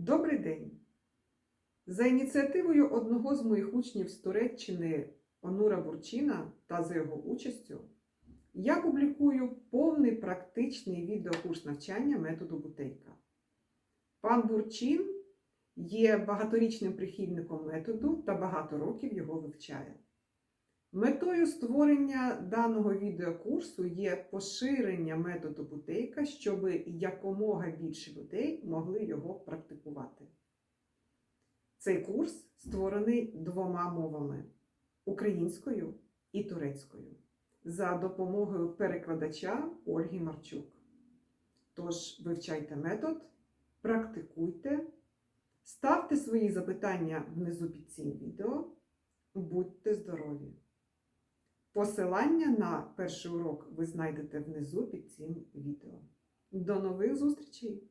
Добрий день! За ініціативою одного з моїх учнів з Туреччини Онура Бурчина та за його участю я публікую повний практичний відеокурс навчання методу Бутейка. Пан Бурчин є багаторічним прихильником методу та багато років його вивчає. Метою створення даного відеокурсу є поширення методу Бутейка, щоб якомога більше людей могли його практикувати. Цей курс створений двома мовами українською і турецькою за допомогою перекладача Ольги Марчук. Тож вивчайте метод, практикуйте, ставте свої запитання внизу під цим відео. Будьте здорові! Посилання на перший урок ви знайдете внизу під цим відео. До нових зустрічей!